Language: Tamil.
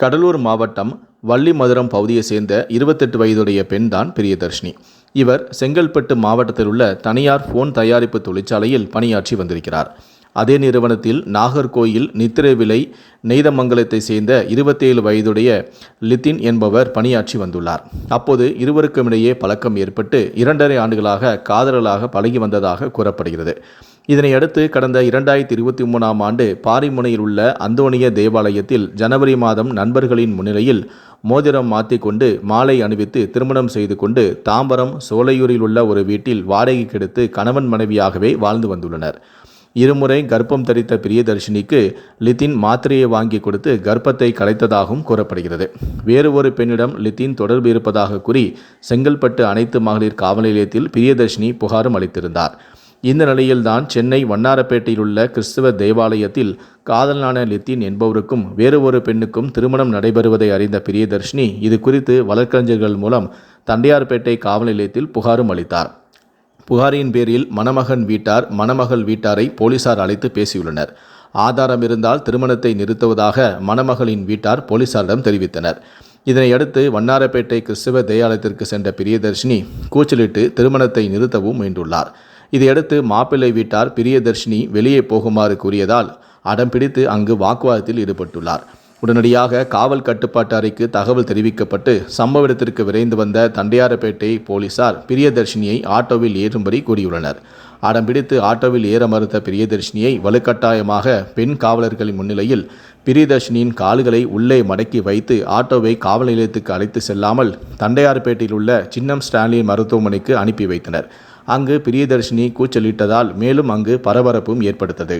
கடலூர் மாவட்டம் வள்ளிமதுரம் பகுதியை சேர்ந்த இருபத்தெட்டு வயதுடைய பெண்தான் பிரியதர்ஷினி. இவர் செங்கல்பட்டு மாவட்டத்தில் உள்ள தனியார் ஃபோன் தயாரிப்பு தொழிற்சாலையில் பணியாற்றி வந்திருக்கிறார். அதே நிறுவனத்தில் நாகர்கோயில் நித்திரை விலை நெய்தமங்கலத்தை சேர்ந்த இருபத்தேழு வயதுடைய லித்தின் என்பவர் பணியாற்றி வந்துள்ளார். அப்போது இருவருக்கும் இடையே பழக்கம் ஏற்பட்டு இரண்டரை ஆண்டுகளாக காதலர்களாக பழகி வந்ததாக கூறப்படுகிறது. இதனையடுத்து கடந்த இரண்டாயிரத்தி இருபத்தி மூணாம் ஆண்டு பாரிமுனையில் உள்ள அந்தோனிய தேவாலயத்தில் ஜனவரி மாதம் நண்பர்களின் முன்னிலையில் மோதிரம் மாற்றிக்கொண்டு மாலை அணிவித்து திருமணம் செய்து கொண்டு தாம்பரம் சோலையூரில் உள்ள ஒரு வீட்டில் வாடகை கெடுத்து கணவன் மனைவியாகவே வாழ்ந்து வந்துள்ளனர். இருமுறை கர்ப்பம் தரித்த பிரியதர்ஷினிக்கு லித்தின் மாத்திரையை வாங்கி கொடுத்து கர்ப்பத்தை கலைத்ததாகவும் கூறப்படுகிறது. வேறு ஒரு பெண்ணிடம் லித்தின் தொடர்பு இருப்பதாக கூறி செங்கல்பட்டு அனைத்து மகளிர் காவல் நிலையத்தில் பிரியதர்ஷினி புகாரும் அளித்திருந்தார். இந்த நிலையில்தான் சென்னை வண்ணாரப்பேட்டையில் உள்ள கிறிஸ்தவ தேவாலயத்தில் காதலனான லித்தின் என்பவருக்கும் வேறு ஒரு பெண்ணுக்கும் திருமணம் நடைபெறுவதை அறிந்த பிரியதர்ஷினி இது குறித்து வழக்கறிஞர்கள் மூலம் தண்டையார்பேட்டை காவல் நிலையத்தில் புகாரும் அளித்தார். புகாரின் பேரில் மணமகன் வீட்டார் மணமகள் வீட்டாரை போலீசார் அழைத்து பேசியுள்ளனர். ஆதாரம் இருந்தால் திருமணத்தை நிறுத்துவதாக மணமகளின் வீட்டார் போலீசாரிடம் தெரிவித்தனர். இதனையடுத்து வண்ணாரப்பேட்டை கிறிஸ்தவ தேயாலயத்திற்கு சென்ற பிரியதர்ஷினி கூச்சலிட்டு திருமணத்தை நிறுத்தவும் முயன்றுள்ளார். இதையடுத்து மாப்பிள்ளை வீட்டார் பிரியதர்ஷினி வெளியே போகுமாறு கூறியதால் அடம் பிடித்து அங்கு வாக்குவாதத்தில் ஈடுபட்டுள்ளார். உடனடியாக காவல் கட்டுப்பாட்டு அறைக்கு தகவல் தெரிவிக்கப்பட்டு சம்பவ இடத்திற்கு விரைந்து வந்த தண்டையாரப்பேட்டை போலீசார் பிரியதர்ஷினியை ஆட்டோவில் ஏறும்படி கூறியுள்ளனர். அடம் பிடித்து ஆட்டோவில் ஏற மறுத்த பிரியதர்ஷினியை வலுக்கட்டாயமாக பெண் காவலர்களின் முன்னிலையில் பிரியதர்ஷினியின் கால்களை உள்ளே மடக்கி வைத்து ஆட்டோவை காவல் நிலையத்துக்கு அழைத்து செல்லாமல் தண்டையார்பேட்டையில் உள்ள சின்னம் ஸ்டான்லியின் மருத்துவமனைக்கு அனுப்பி வைத்தனர். அங்கு பிரியதர்ஷினி கூச்சலிட்டதால் மேலும் அங்கு பரபரப்பும் ஏற்படுத்தது.